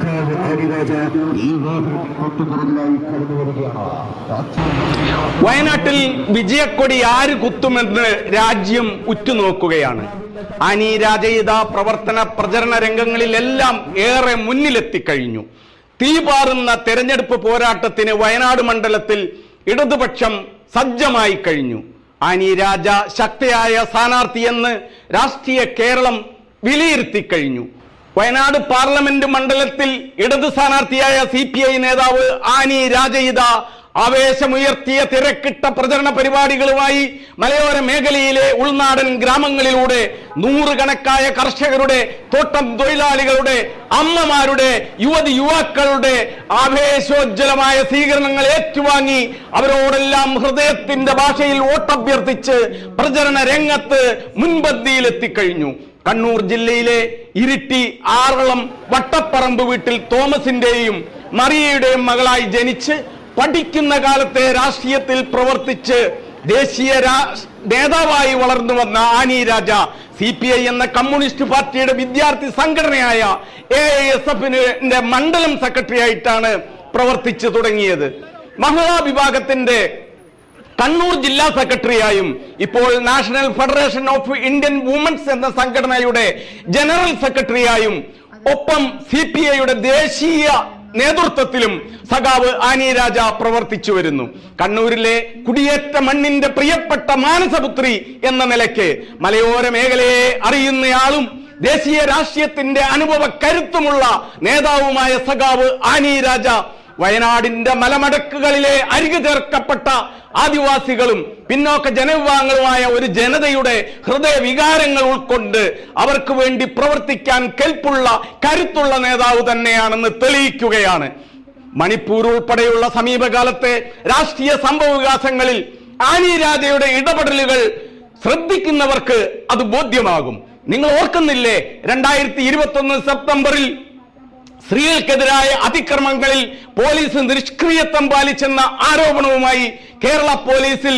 സഖാവ് ഹരിരാജ ഈ തൊട്ടുപുറകിലായി കടന്നു വരികയാണ്. വയനാട്ടിൽ വിജയക്കൊടി ആര് കുത്തുമെന്ന് രാജ്യം ഉറ്റുനോക്കുകയാണ്. അനി രാജയിത പ്രവർത്തന പ്രചരണ രംഗങ്ങളിലെല്ലാം ഏറെ മുന്നിലെത്തി മുന്നിലെത്തിക്കഴിഞ്ഞു തീപാറുന്ന തെരഞ്ഞെടുപ്പ് പോരാട്ടത്തിന് വയനാട് മണ്ഡലത്തിൽ ഇടതുപക്ഷം സജ്ജമായി കഴിഞ്ഞു. അനി രാജ ശക്തിയായ സ്ഥാനാർത്ഥിയെന്ന് രാഷ്ട്രീയ കേരളം വിലയിരുത്തി കഴിഞ്ഞു. വയനാട് പാർലമെന്റ് മണ്ഡലത്തിൽ ഇടതു സ്ഥാനാർത്ഥിയായ സി പി ഐ നേതാവ് ആനി രാജയിത ആവേശമുയർത്തിയ തിരക്കിട്ട പ്രചരണ പരിപാടികളുമായി മലയോര മേഖലയിലെ ഉൾനാടൻ ഗ്രാമങ്ങളിലൂടെ നൂറുകണക്കായ കർഷകരുടെ തോട്ടം തൊഴിലാളികളുടെ അമ്മമാരുടെ യുവതി യുവാക്കളുടെ ആവേശോജ്വലമായ സ്വീകരണങ്ങൾ ഏറ്റുവാങ്ങി അവരോടെല്ലാം ഹൃദയത്തിന്റെ ഭാഷയിൽ വോട്ടഭ്യർത്ഥിച്ച് പ്രചരണ രംഗത്ത് മുൻപന്തിയിലെത്തിക്കഴിഞ്ഞു. കണ്ണൂർ ജില്ലയിലെ ഇരിട്ടി ആറളം വട്ടപ്പറമ്പ് വീട്ടിൽ തോമസിന്റെയും മറിയയുടെയും മകളായി ജനിച്ച് പഠിക്കുന്ന കാലത്തെ രാഷ്ട്രീയത്തിൽ പ്രവർത്തിച്ച് ദേശീയ നേതാവായി വളർന്നു വന്ന Annie Raja C P I എന്ന കമ്മ്യൂണിസ്റ്റ് പാർട്ടിയുടെ വിദ്യാർത്ഥി സംഘടനയായ എ എസ് എഫിന്റെ മണ്ഡലം സെക്രട്ടറി ആയിട്ടാണ് പ്രവർത്തിച്ചു തുടങ്ങിയത്. മഹിളാ വിഭാഗത്തിന്റെ കണ്ണൂർ ജില്ലാ സെക്രട്ടറിയായും ഇപ്പോൾ national federation of Indian women's എന്ന സംഘടനയുടെ ജനറൽ സെക്രട്ടറിയായും ഒപ്പം സി പി ഐയുടെ ദേശീയ നേതൃത്വത്തിലും സഖാവ് ആനി രാജ പ്രവർത്തിച്ചു വരുന്നു. കണ്ണൂരിലെ കുടിയേറ്റ മണ്ണിന്റെ പ്രിയപ്പെട്ട മാനസപുത്രി എന്ന നിലയ്ക്ക് മലയോര മേഖലയെ അറിയുന്നയാളും ദേശീയ രാഷ്ട്രീയത്തിന്റെ അനുഭവ കരുത്തുമുള്ള നേതാവുമായ സഖാവ് ആനി രാജ വയനാടിന്റെ മലമടക്കുകളിലെ അരികു ചേർക്കപ്പെട്ട ആദിവാസികളും പിന്നോക്ക ജനവിഭാഗങ്ങളുമായ ഒരു ജനതയുടെ ഹൃദയ വികാരങ്ങൾ ഉൾക്കൊണ്ട് അവർക്ക് വേണ്ടി പ്രവർത്തിക്കാൻ കെൽപ്പുള്ള കരുത്തുള്ള നേതാവ് തന്നെയാണെന്ന് തെളിയിക്കുകയാണ്. മണിപ്പൂർ ഉൾപ്പെടെയുള്ള സമീപകാലത്തെ രാഷ്ട്രീയ സംഭവ വികാസങ്ങളിൽ ആനി രാജയുടെ ഇടപെടലുകൾ ശ്രദ്ധിക്കുന്നവർക്ക് അത് ബോധ്യമാകും. നിങ്ങൾ ഓർക്കുന്നില്ലേ രണ്ടായിരത്തി ഇരുപത്തി ഒന്ന് സെപ്റ്റംബറിൽ സ്ത്രീകൾക്കെതിരായ അതിക്രമങ്ങളിൽ പോലീസ് നിഷ്ക്രിയത്വം പാലിച്ചെന്ന ആരോപണവുമായി കേരള പോലീസിൽ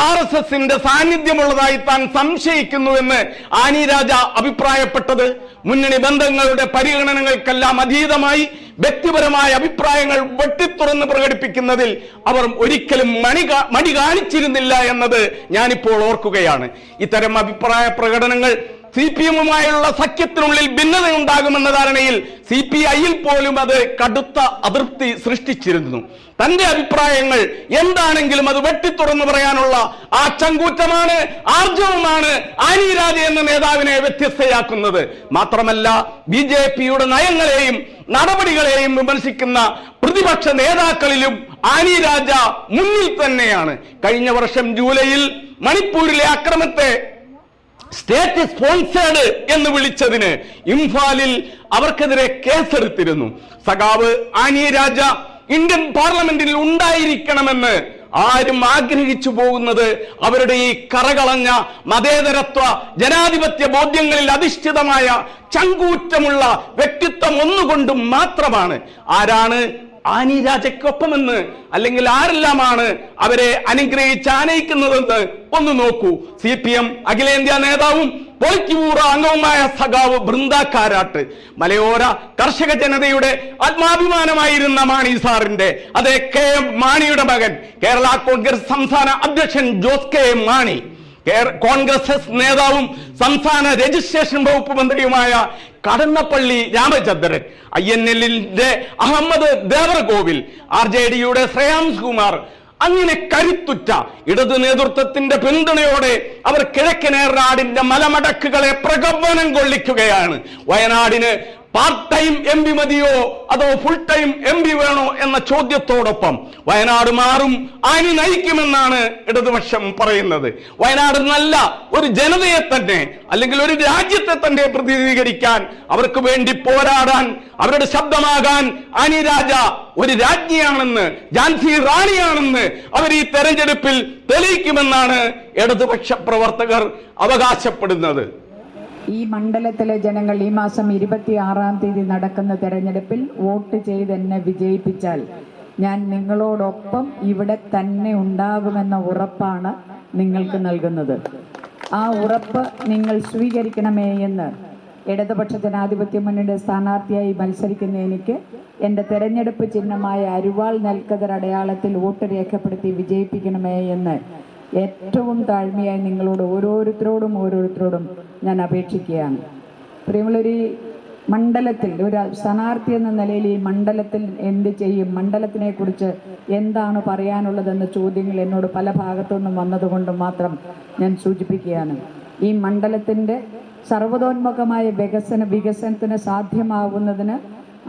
ആർ എസ് എസിന്റെ സാന്നിധ്യമുള്ളതായി താൻ സംശയിക്കുന്നുവെന്ന് ആനി രാജ അഭിപ്രായപ്പെട്ടത്. മുന്നണി ബന്ധങ്ങളുടെ പരിഗണനകൾക്കെല്ലാം അതീതമായി വ്യക്തിപരമായ അഭിപ്രായങ്ങൾ വെട്ടിത്തുറന്ന് പ്രകടിപ്പിക്കുന്നതിൽ അവർ ഒരിക്കലും മണി മടി കാണിച്ചിരുന്നില്ല എന്നത് ഞാനിപ്പോൾ ഓർക്കുകയാണ്. ഇത്തരം അഭിപ്രായ പ്രകടനങ്ങൾ സി പി എമ്മുമായുള്ള സഖ്യത്തിനുള്ളിൽ ഭിന്നതയുണ്ടാകുമെന്ന ധാരണയിൽ സി പി ഐയിൽ പോലും അത് കടുത്ത അതൃപ്തി സൃഷ്ടിച്ചിരുന്നു. തന്റെ അഭിപ്രായങ്ങൾ എന്താണെങ്കിലും അത് വെട്ടിത്തുറന്നു പറയാനുള്ള ആ ചങ്കൂറ്റമാണ് ആർജവമാണ് ആനിരാജ എന്ന നേതാവിനെ വ്യത്യസ്തയാക്കുന്നത്. മാത്രമല്ല ബി ജെ പിയുടെ നയങ്ങളെയും നടപടികളെയും വിമർശിക്കുന്ന പ്രതിപക്ഷ നേതാക്കളിലും ആനി രാജ മുന്നിൽ തന്നെയാണ്. കഴിഞ്ഞ വർഷം ജൂലൈയിൽ മണിപ്പൂരിലെ അക്രമത്തെ സ്റ്റേറ്റ് സ്പോൺസേഡ് എന്ന് വിളിച്ചതിന് ഇംഫാലിൽ അവർക്കെതിരെ കേസെടുത്തിരുന്നു. സഖാവ് ആനിയ രാജ ഇന്ത്യൻ പാർലമെന്റിൽ ഉണ്ടായിരിക്കണമെന്ന് ആരും ആഗ്രഹിച്ചു പോകുന്നത് അവരുടെ ഈ കറകളഞ്ഞ മതേതരത്വ ജനാധിപത്യ ബോധ്യങ്ങളിൽ അധിഷ്ഠിതമായ ചങ്കൂറ്റമുള്ള വ്യക്തിത്വം ഒന്നുകൊണ്ടും മാത്രമാണ്. ആരാണ് ആനി രാജയ്ക്കൊപ്പമെന്ന് അല്ലെങ്കിൽ ആരെല്ലാമാണ് അവരെ അനുഗ്രഹിച്ച് ആനയിക്കുന്നതെന്ന് ഒന്ന് നോക്കൂ. സി പി എം അഖിലേന്ത്യാ നേതാവും പോളിറ്റ് അംഗവുമായ സഖാവ് ബൃന്ദ കാരാട്ട്. മലയോര കർഷക ജനതയുടെ ആത്മാഭിമാനമായിരുന്ന മാണി സാറിന്റെ അതെ കെ എം മാണിയുടെ മകൻ കേരള കോൺഗ്രസ് സംസ്ഥാന അധ്യക്ഷൻ Jose K M Mani. Congress നേതാവും സംസ്ഥാന രജിസ്ട്രേഷൻ വകുപ്പ് മന്ത്രിയുമായ കടന്നപ്പള്ളി രാമചന്ദ്രൻ ഐ എൻ എല്ലിന്റെ അഹമ്മദ് ദേവർകോവിൽ ആർ ജെ ഡിയുടെ ശ്രേയാംസ് കുമാർ. അങ്ങനെ കരുത്തുറ്റ ഇടതു നേതൃത്വത്തിന്റെ പിന്തുണയോടെ അവർ കിഴക്കനേറാടിന്റെ മലമടക്കുകളെ പ്രകമ്പനം കൊള്ളിക്കുകയാണ്. വയനാടിന് പാർട്ട് ടൈം എം പി മതിയോ? അതോ ഫുൾ ടൈം എം പി വേണോ എന്ന ചോദ്യത്തോടൊപ്പം വയനാട് മാറും അനി നയിക്കുമെന്നാണ് ഇടതുപക്ഷം പറയുന്നത്. വയനാട് നല്ല ഒരു ജനതയെ തന്നെ അല്ലെങ്കിൽ ഒരു രാജ്യത്തെ തന്നെ പ്രതിനിധീകരിക്കാൻ അവർക്ക് വേണ്ടി പോരാടാൻ അവരുടെ ശബ്ദമാകാൻ ആനി രാജ ഒരു രാജ്ഞിയാണെന്ന് ജാൻസി റാണിയാണെന്ന് അവർ ഈ തെരഞ്ഞെടുപ്പിൽ തെളിയിക്കുമെന്നാണ് ഇടതുപക്ഷ പ്രവർത്തകർ അവകാശപ്പെടുന്നത്. ഈ മണ്ഡലത്തിലെ ജനങ്ങൾ ഈ മാസം ഇരുപത്തി ആറാം തീയതി നടക്കുന്ന തെരഞ്ഞെടുപ്പിൽ വോട്ട് ചെയ്ത് എന്നെ വിജയിപ്പിച്ചാൽ ഞാൻ നിങ്ങളോടൊപ്പം ഇവിടെ തന്നെ ഉണ്ടാകുമെന്ന ഉറപ്പാണ് നിങ്ങൾക്ക് നൽകുന്നത്. ആ ഉറപ്പ് നിങ്ങൾ സ്വീകരിക്കണമേ എന്ന് ഇടതുപക്ഷ ജനാധിപത്യ മുന്നണിയുടെ സ്ഥാനാർത്ഥിയായി മത്സരിക്കുന്ന എനിക്ക് എന്റെ തെരഞ്ഞെടുപ്പ് ചിഹ്നമായ അരുവാൾ നെൽക്കതിർ അടയാളത്തിൽ വോട്ട് രേഖപ്പെടുത്തി വിജയിപ്പിക്കണമേ എന്ന് ഏറ്റവും താഴ്മയായി നിങ്ങളോട് ഓരോരുത്തരോടും ഓരോരുത്തരോടും ഞാൻ അപേക്ഷിക്കുകയാണ്. പ്രിയമുള്ളൊരു മണ്ഡലത്തിൽ ഒരു സ്ഥാനാർത്ഥി എന്ന നിലയിൽ ഈ മണ്ഡലത്തിൽ എന്ത് ചെയ്യും? മണ്ഡലത്തിനെ കുറിച്ച് എന്താണ് പറയാനുള്ളതെന്ന ചോദ്യങ്ങൾ എന്നോട് പല ഭാഗത്തു നിന്നും വന്നതുകൊണ്ട് മാത്രം ഞാൻ സൂചിപ്പിക്കുകയാണ്. ഈ മണ്ഡലത്തിന്റെ സർവതോന്മുഖമായ വികസന വികസനത്തിന് സാധ്യമാവുന്നതിന്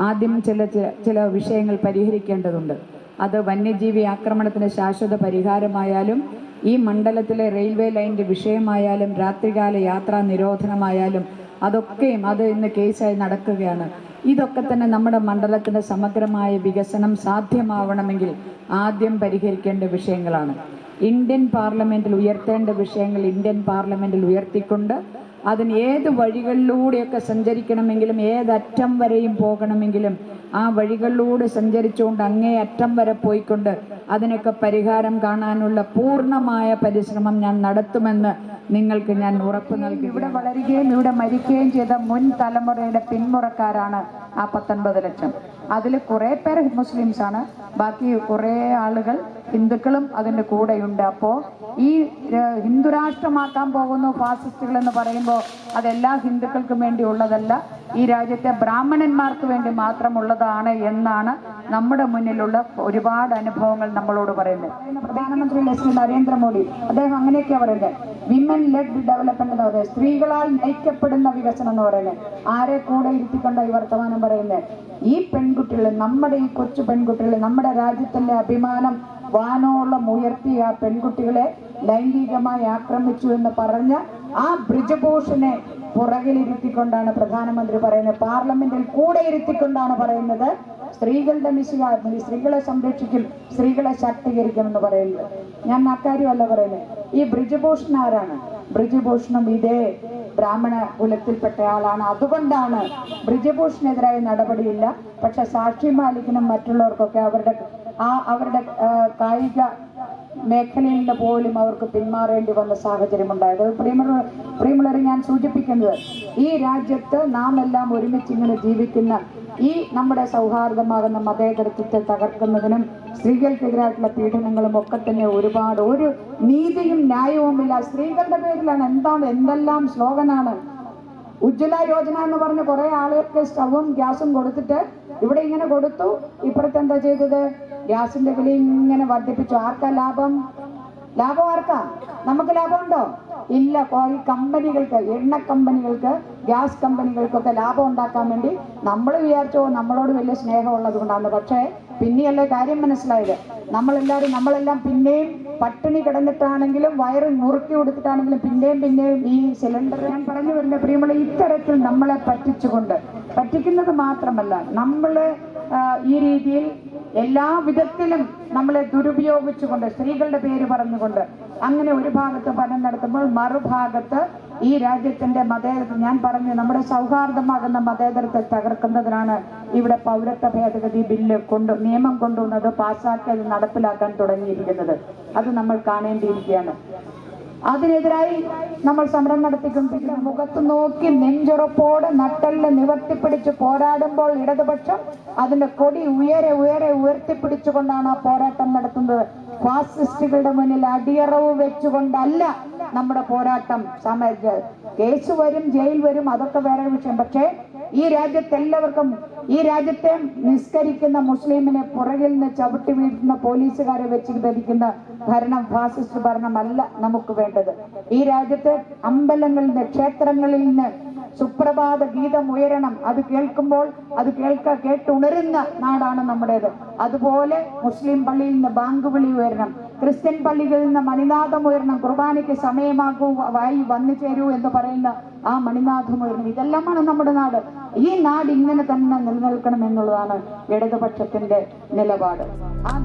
ആദ്യം ചില ചില വിഷയങ്ങൾ പരിഹരിക്കേണ്ടതുണ്ട്. അത് വന്യജീവി ആക്രമണത്തിന് ശാശ്വത പരിഹാരമായാലും ഈ മണ്ഡലത്തിലെ റെയിൽവേ ലൈന്റെ വിഷയമായാലും രാത്രികാല യാത്രാ നിരോധനമായാലും അതൊക്കെയും അത് ഇന്ന് കേസായി നടക്കുകയാണ്. ഇതൊക്കെ തന്നെ നമ്മുടെ മണ്ഡലത്തിന്റെ സമഗ്രമായ വികസനം സാധ്യമാവണമെങ്കിൽ ആദ്യം പരിഹരിക്കേണ്ട വിഷയങ്ങളാണ്. ഇന്ത്യൻ പാർലമെന്റിൽ ഉയർത്തേണ്ട വിഷയങ്ങൾ ഇന്ത്യൻ പാർലമെന്റിൽ ഉയർത്തിക്കൊണ്ട് അതിന് ഏത് വഴികളിലൂടെയൊക്കെ സഞ്ചരിക്കണമെങ്കിലും ഏതറ്റം വരെയും പോകണമെങ്കിലും ആ വഴികളിലൂടെ സഞ്ചരിച്ചുകൊണ്ട് അങ്ങേ അറ്റം വരെ പോയിക്കൊണ്ട് അതിനൊക്കെ പരിഹാരം കാണാനുള്ള പൂർണമായ പരിശ്രമം ഞാൻ നടത്തുമെന്ന് നിങ്ങൾക്ക് ഞാൻ ഉറപ്പ് നൽകി ഇവിടെ വളരുകയും ഇവിടെ മരിക്കുകയും ചെയ്ത മുൻ തലമുറയുടെ പിന്മുറക്കാരാണ് ആ പത്തൊൻപത് ലക്ഷം. അതിൽ കുറേ പേർ മുസ്ലിംസ് ആണ്. ബാക്കി കുറേ ആളുകൾ ഹിന്ദുക്കളും അതിന്റെ കൂടെയുണ്ട്. അപ്പോൾ ഈ ഹിന്ദുരാഷ്ട്രമാക്കാൻ പോകുന്നു ഫാസിസ്റ്റുകൾ എന്ന് പറയുമ്പോൾ അതെല്ലാ ഹിന്ദുക്കൾക്കും വേണ്ടി ഉള്ളതല്ല. ഈ രാജ്യത്തെ ബ്രാഹ്മണന്മാർക്ക് വേണ്ടി മാത്രമുള്ളതാണ് എന്നാണ് നമ്മുടെ മുന്നിലുള്ള ഒരുപാട് അനുഭവങ്ങൾ നമ്മളോട് പറയുന്നത്. പ്രധാനമന്ത്രി ശ്രീ നരേന്ദ്രമോദി അദ്ദേഹം അങ്ങനെയൊക്കെയാണ് പറയുന്നത്. വിമൻ ലെഡ് ഡെവലപ്മെന്റ് എന്ന് പറയുന്നത് സ്ത്രീകളാൽ നയിക്കപ്പെടുന്ന വികസനം എന്ന് പറയുന്നത്. ആരെ കൂടെ ഇരുത്തിക്കൊണ്ട ഈ വർത്തമാനം പറയുന്നത്? ഈ പെൺകുട്ടികളെ നമ്മുടെ ഈ കൊച്ചു പെൺകുട്ടികളെ നമ്മുടെ രാജ്യത്തിന്റെ അഭിമാനം വാനോളം ഉയർത്തിയ ആ പെൺകുട്ടികളെ ലൈംഗികമായി ആക്രമിച്ചു എന്ന് പറഞ്ഞ ആ ബ്രിജഭൂഷനെ പുറകിലിരുത്തിക്കൊണ്ടാണ് പ്രധാനമന്ത്രി പറയുന്നത്. പാർലമെന്റിൽ കൂടെ ഇരുത്തിക്കൊണ്ടാണ് പറയുന്നത്. സ്ത്രീകളുടെ മിശിക സ്ത്രീകളെ സംരക്ഷിക്കും സ്ത്രീകളെ ശാക്തീകരിക്കും എന്ന് പറയുന്നത്. ഞാൻ അക്കാര്യമല്ല പറയുന്നത് ഈ ബ്രിജഭൂഷൺ ആരാണ്? ബ്രിജഭൂഷണും ഇതേ ബ്രാഹ്മണ കുലത്തിൽപ്പെട്ട ആളാണ്. അതുകൊണ്ടാണ് ബ്രിജഭൂഷണെതിരായ നടപടിയില്ല. പക്ഷെ സാക്ഷി മാലിക്കിനും മറ്റുള്ളവർക്കൊക്കെ അവരുടെ ആ അവരുടെ കായിക മേഖലയിൽ നിന്ന് പോലും അവർക്ക് പിന്മാറേണ്ടി വന്ന സാഹചര്യം ഉണ്ടായത് പ്രിയമുള്ള പ്രിയമുള്ളവരെ ഞാൻ സൂചിപ്പിക്കുന്നത് ഈ രാജ്യത്ത് നാം എല്ലാം ഒരുമിച്ച് ഇങ്ങനെ ജീവിക്കുന്ന ഈ നമ്മുടെ സൗഹാർദ്ദമാകുന്ന മതേതരത്വത്തെ തകർക്കുന്നതിനും സ്ത്രീകൾക്കെതിരായിട്ടുള്ള പീഡനങ്ങളും ഒക്കെ തന്നെ ഒരുപാട്. ഒരു നീതിയും ന്യായവുമില്ല. സ്ത്രീകളുടെ പേരിലാണ് എന്താണ് എന്തെല്ലാം സ്ലോഗനാണ്. ഉജ്ജ്വല യോജന എന്ന് പറഞ്ഞ് കുറെ ആളുകൾക്ക് സ്റ്റവും ഗ്യാസും കൊടുത്തിട്ട് ഇവിടെ ഇങ്ങനെ കൊടുത്തു. ഇപ്പുറത്ത് എന്താ ചെയ്തത്? ഗ്യാസിന്റെ വില ഇങ്ങനെ വർദ്ധിപ്പിച്ചു. ആർക്കാ ലാഭം? ലാഭം ആർക്കാ? നമുക്ക് ലാഭമുണ്ടോ? ഇല്ല. ഈ കമ്പനികൾക്ക് എണ്ണ കമ്പനികൾക്ക് ഗ്യാസ് കമ്പനികൾക്കൊക്കെ ലാഭം ഉണ്ടാക്കാൻ വേണ്ടി നമ്മൾ വിചാരിച്ചോ നമ്മളോട് വലിയ സ്നേഹമുള്ളത് കൊണ്ടാണ് പക്ഷേ പിന്നെയല്ലേ കാര്യം മനസ്സിലായത്? നമ്മളെല്ലാവരും നമ്മളെല്ലാം പിന്നെയും പട്ടിണി കിടന്നിട്ടാണെങ്കിലും വയറ് നുറുക്കി കൊടുത്തിട്ടാണെങ്കിലും പിന്നെയും പിന്നെയും ഈ സിലിണ്ടർ ഞാൻ പറഞ്ഞു വരുന്ന പ്രിയമുള്ള ഇത്തരത്തിൽ നമ്മളെ പറ്റിച്ചുകൊണ്ട്. പറ്റിക്കുന്നത് മാത്രമല്ല നമ്മളെ ഈ രീതിയിൽ എല്ലാ വിധത്തിലും നമ്മളെ ദുരുപയോഗിച്ചുകൊണ്ട് സ്ത്രീകളുടെ പേര് പറഞ്ഞുകൊണ്ട് അങ്ങനെ ഒരു ഭാഗത്ത് പഠനം നടത്തുമ്പോൾ മറുഭാഗത്ത് ഈ രാജ്യത്തിന്റെ മതേതരത്വം ഞാൻ പറഞ്ഞു നമ്മുടെ സൗഹാർദ്ദമാകുന്ന മതേതരത്തെ തകർക്കുന്നതിനാണ് ഇവിടെ പൗരത്വ ഭേദഗതി ബില്ല് കൊണ്ട് നിയമം കൊണ്ടുവന്നത് പാസ്സാക്കി അത് നടപ്പിലാക്കാൻ തുടങ്ങിയിരിക്കുന്നത്. അത് നമ്മൾ കാണേണ്ടിയിരിക്കുകയാണ്. അതിനെതിരായി നമ്മൾ സമരം നടത്തിക്കൊണ്ടിരിക്കുന്ന മുഖത്ത് നോക്കി നെഞ്ചുറപ്പോടെ നട്ടൽ നിവർത്തിപ്പിടിച്ച് പോരാടുമ്പോൾ ഇടതുപക്ഷം അതിന്റെ കൊടി ഉയരെ ഉയരെ ഉയർത്തിപ്പിടിച്ചുകൊണ്ടാണ് ആ പോരാട്ടം നടത്തുന്നത്. ഫാസിസ്റ്റുകളുടെ മുന്നിൽ അടിയറവ് വെച്ചുകൊണ്ടല്ല നമ്മുടെ പോരാട്ടം. സമ കേസ് വരും ജയിൽ വരും അതൊക്കെ വേറെ വിഷയം. പക്ഷേ ഈ രാജ്യത്തെല്ലാവർക്കും ഈ രാജ്യത്തെ നിസ്കരിക്കുന്ന മുസ്ലിമിനെ പുറകിൽ നിന്ന് ചവിട്ടി വീഴ്ത്തുന്ന പോലീസുകാരെ വെച്ച് ധരിക്കുന്ന ഭരണം ഫാസിസ്റ്റ് ഭരണമല്ല നമുക്ക് വേണ്ടത്. ഈ രാജ്യത്തെ അമ്പലങ്ങളിൽ നിന്ന് ക്ഷേത്രങ്ങളിൽ നിന്ന് സുപ്രഭാത ഗീതം ഉയരണം. അത് കേൾക്കുമ്പോൾ അത് കേൾക്ക കേട്ടുണരുന്ന നാടാണ് നമ്മുടേത്. അതുപോലെ മുസ്ലിം പള്ളിയിൽ നിന്ന് ബാങ്ക് വിളി ഉയരണം. ക്രിസ്ത്യൻ പള്ളികളിൽ നിന്ന് മണിനാഥം ഉയരണം. കുർബാനയ്ക്ക് സമയമാകൂ വായി വന്നു ചേരൂ എന്ന് പറയുന്ന ആ മണിനാഥം ഉയർന്നു ഇതെല്ലാമാണ് നമ്മുടെ നാട്. ഈ നാട് ഇങ്ങനെ തന്നെ നിലനിൽക്കണം എന്നുള്ളതാണ് ഇടതുപക്ഷത്തിന്റെ നിലപാട്. ആ